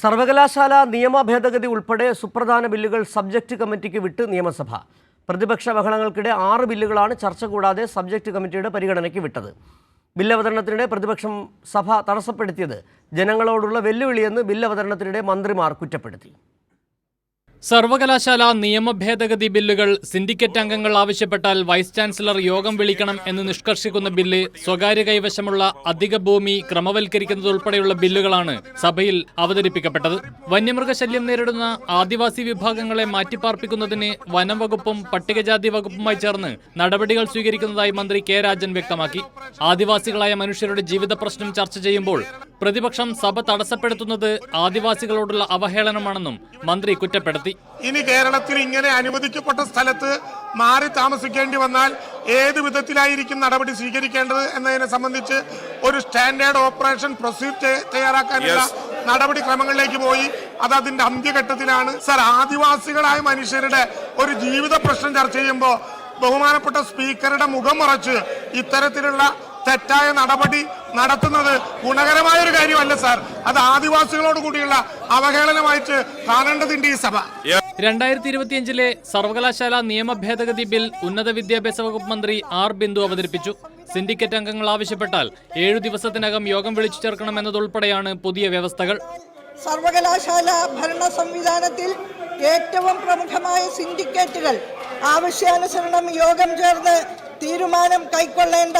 സർവകലാശാല നിയമ ഭേദഗതി ഉൾപ്പെടെ സുപ്രധാന ബില്ലുകൾ സബ്ജക്റ്റ് കമ്മിറ്റിക്ക് വിട്ട് നിയമസഭ. പ്രതിപക്ഷ ബഹളങ്ങൾക്കിടെ ആറ് ബില്ലുകളാണ് ചർച്ച കൂടാതെ സബ്ജക്റ്റ് കമ്മിറ്റിയുടെ പരിഗണനയ്ക്ക് വിട്ടത്. ബില്ല് അവതരണത്തിനിടെ പ്രതിപക്ഷം സഭ തടസ്സപ്പെടുത്തിയത് ജനങ്ങളോടുള്ള വെല്ലുവിളിയെന്ന് ബില്ല് അവതരണത്തിനിടെ മന്ത്രിമാർ കുറ്റപ്പെടുത്തി. സർവകലാശാല നിയമ ഭേദഗതി ബില്ലുകൾ സിൻഡിക്കേറ്റ് അംഗങ്ങൾ ആവശ്യപ്പെട്ടാൽ വൈസ് ചാൻസലർ യോഗം വിളിക്കണം എന്ന് നിഷ്കർഷിക്കുന്ന ബില്ല് സ്വകാര്യ കൈവശമുള്ള അധിക ഭൂമി ക്രമവൽക്കരിക്കുന്നതുൾപ്പെടെയുള്ള ബില്ലുകളാണ് സഭയിൽ അവതരിപ്പിക്കപ്പെട്ടത്. വന്യമൃഗശല്യം നേരിടുന്ന ആദിവാസി വിഭാഗങ്ങളെ മാറ്റിപ്പാർപ്പിക്കുന്നതിന് വനംവകുപ്പും പട്ടികജാതി വകുപ്പുമായി ചേർന്ന് നടപടികൾ സ്വീകരിക്കുന്നതായി മന്ത്രി കെ രാജൻ വ്യക്തമാക്കി. ആദിവാസികളായ മനുഷ്യരുടെ ജീവിത പ്രശ്നം ചർച്ച ചെയ്യുമ്പോൾ പ്രതിപക്ഷം സഭ തടസ്സപ്പെടുത്തുന്നത് ആദിവാസികളോടുള്ള അവഹേളനമാണെന്നും മന്ത്രി കുറ്റപ്പെടുത്തി. ഇനി കേരളത്തിൽ ഇങ്ങനെ അനുവദിക്കപ്പെട്ട സ്ഥലത്ത് മാറി താമസിക്കേണ്ടി വന്നാൽ ഏത് വിധത്തിലായിരിക്കും നടപടി സ്വീകരിക്കേണ്ടത് എന്നതിനെ സംബന്ധിച്ച് ഒരു സ്റ്റാൻഡേർഡ് ഓപ്പറേഷൻ പ്രൊസീഡ് തയ്യാറാക്കാനുള്ള നടപടിക്രമങ്ങളിലേക്ക് പോയി. അത് അതിന്റെ അന്ത്യഘട്ടത്തിലാണ്. സർ ആദിവാസികളായ മനുഷ്യരുടെ ഒരു ജീവിത പ്രശ്നം ചർച്ച ചെയ്യുമ്പോൾ ബഹുമാനപ്പെട്ട സ്പീക്കറുടെ മുഖം മറച്ച് ഇത്തരത്തിലുള്ള തെറ്റായ നടപടി നടത്തുന്നത് ഗുണകരമായ ഒരു കാര്യമല്ല സാർ. അത് ആദിവാസികളോട് കൂടിയുള്ള അവഹേളനമായിട്ട് കാണേണ്ടതുണ്ട് ഈ സഭ. രണ്ടായിരത്തി ഇരുപത്തിയഞ്ചിലെ സർവകലാശാല നിയമ ഭേദഗതി ബിൽ ഉന്നത വിദ്യാഭ്യാസ വകുപ്പ് മന്ത്രി ആർ ബിന്ദു അവതരിപ്പിച്ചു. സിൻഡിക്കേറ്റ് അംഗങ്ങൾ ആവശ്യപ്പെട്ടാൽ ഏഴു ദിവസത്തിനകം യോഗം വിളിച്ചു ചേർക്കണമെന്നതുൾപ്പെടെയാണ് പുതിയ വ്യവസ്ഥകൾ. സർവകലാശാല ഭരണ സംവിധാനത്തിൽ ഏറ്റവും പ്രമുഖമായ സിൻഡിക്കേറ്റുകൾ ആവശ്യാനുസരണം യോഗം ചേർന്ന് തീരുമാനം കൈക്കൊള്ളേണ്ട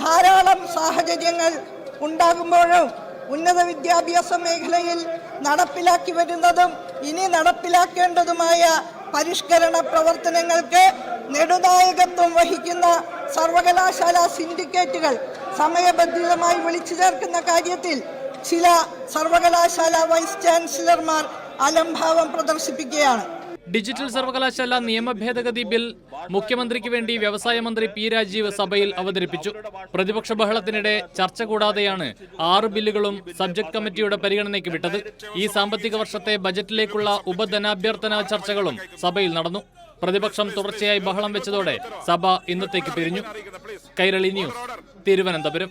ധാരാളം സാഹചര്യങ്ങൾ ഉണ്ടാകുമ്പോഴും ഉന്നത വിദ്യാഭ്യാസ മേഖലയിൽ നടപ്പിലാക്കി വരുന്നതും ഇനി നടപ്പിലാക്കേണ്ടതുമായ പരിഷ്കരണ പ്രവർത്തനങ്ങൾക്ക് നെടുനായകത്വം വഹിക്കുന്ന സർവകലാശാല സിൻഡിക്കേറ്റുകൾ സമയബന്ധിതമായി വിളിച്ചു ചേർക്കുന്ന കാര്യത്തിൽ ചില സർവകലാശാല വൈസ് ചാൻസലർമാർ അലംഭാവം പ്രദർശിപ്പിക്കുകയാണ്. ഡിജിറ്റൽ സർവകലാശാല നിയമ ഭേദഗതി ബിൽ മുഖ്യമന്ത്രിക്ക് വേണ്ടി വ്യവസായ മന്ത്രി പി രാജീവ് സഭയിൽ അവതരിപ്പിച്ചു. പ്രതിപക്ഷ ബഹളത്തിനിടെ ചർച്ച കൂടാതെയാണ് ആറ് ബില്ലുകളും സബ്ജക്ട് കമ്മിറ്റിയുടെ പരിഗണനയ്ക്ക് വിട്ടത്. ഈ സാമ്പത്തിക വർഷത്തെ ബജറ്റിലേക്കുള്ള ഉപധനാഭ്യർത്ഥന ചർച്ചകളും സഭയിൽ നടന്നു. പ്രതിപക്ഷം തുടർച്ചയായി ബഹളം വെച്ചതോടെ സഭ ഇന്നത്തേക്ക് പിരിഞ്ഞു. കൈരളി ന്യൂസ് തിരുവനന്തപുരം.